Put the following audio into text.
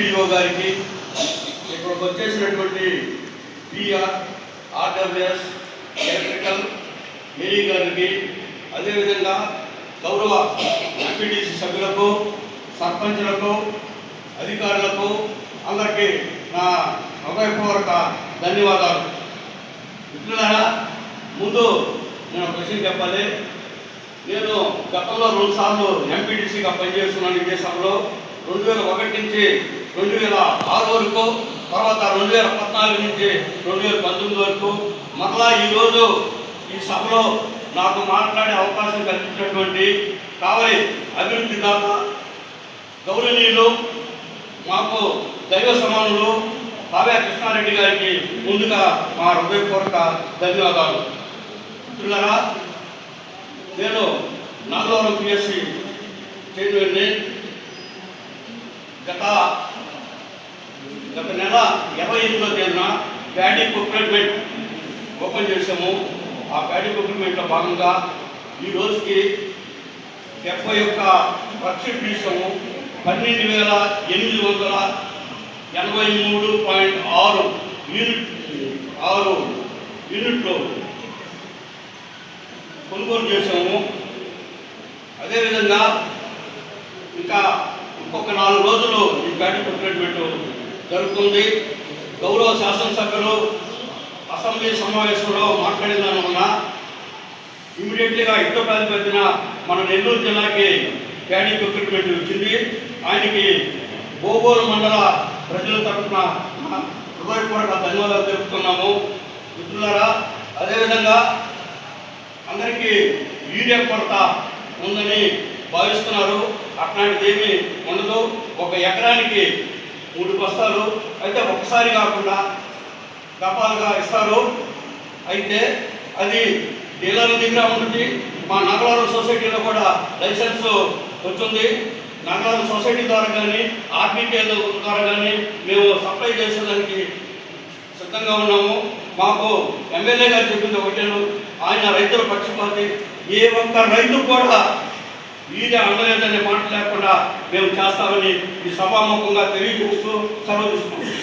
MPDO గారికి ఇక్కడికి వచ్చేసినటువంటి పిఆర్ ఆర్డబ్ల్యూఎస్ ఎలక్ట్రికల్ ఏఈ గారికి అదేవిధంగా గౌరవ ఎంపీటీసీ సభ్యులకు సర్పంచులకు అధికారులకు అందరికీ నా హృదయపూర్వక ధన్యవాదాలు. మిత్రులారా ముందు నేను ఒక విషయం చెప్పాలి. నేను గతంలో రెండు సార్లు ఎంపీటీసీగా పనిచేస్తున్నాను ఇదే సభలో రెండు వేల ఒకటి నుంచి రెండు వేల ఆరు వరకు తర్వాత రెండు వేల పద్నాలుగు నుంచి రెండు వేల పంతొమ్మిది వరకు మరలా ఈరోజు ఈ సభలో నాకు మాట్లాడే అవకాశం కల్పించినటువంటి కావలి అభివృద్ధి దాత గౌరవనీయులు మాకు దైవ సమానులు కావ్య కృష్ణారెడ్డి గారికి ముందుగా మా హృదయపూర్వక ధన్యవాదాలు. మిత్రులరా నేను నాగవరం పిఎస్సి చైర్మన్ని గత గత నెల ఇరవై ఎనిమిదో తేదీన ప్యాడీ ప్రొక్యూర్మెంట్ ఓపెన్ చేసాము ఆ ప్యాడీ ప్రొక్యూర్మెంట్లో భాగంగా ఈ రోజుకి డెబ్బై ఒక్క వర్క్షీట్ తీసాము పన్నెండు వేల ఎనిమిది వందల ఎనభై మూడు పాయింట్ ఆరు యూనిట్ ఆరు యూనిట్లు కొనుగోలు చేసాము అదేవిధంగా ఇంకా ఇంకొక నాలుగు రోజులు ఈ బ్యాటరీ ప్రొక్యూర్మెంట్ జరుగుతుంది. గౌరవ శాసనసభ్యులు అసెంబ్లీ సమావేశంలో మాట్లాడిన దానివల్ల ఇమీడియట్లీగా యుద్ధ ప్రాతిపదికన మన నెల్లూరు జిల్లాకి ప్యాడింగ్ ఎక్విప్మెంట్ వచ్చింది. ఆయనకి బోగోలు మండల ప్రజల తరఫున హృదయపూర్వక ధన్యవాదాలు తెలుపుతున్నాము. మిత్రులారా అదేవిధంగా అందరికీ యూరియా కొరత ఉందని భావిస్తున్నారు. అట్లాంటిది ఏమీ ఉండదు. ఒక ఎకరానికి మూడు బస్తాలు అయితే ఒకసారి కాకుండా గపాలుగా ఇస్తారు. అయితే అది డీలర్ల దగ్గర ఉంటుంది. మా నగరాల సొసైటీలో కూడా లైసెన్స్ వచ్చింది నగరాల సొసైటీ ద్వారా కానీ ఆర్బీకేల ద్వారా కానీ మేము సప్లై చేసేదానికి సిద్ధంగా ఉన్నాము. మాకు ఎమ్మెల్యే గారు చెప్పింది ఒకటేను. ఆయన రైతుల పక్షపాతి. ఏ ఒక్క రైతు కూడా వీరే అందలేదనే మాట లేకుండా మేము చేస్తామని ఈ సభాముఖంగా తెలియజేస్తూ సెలవు తీసుకుంటాం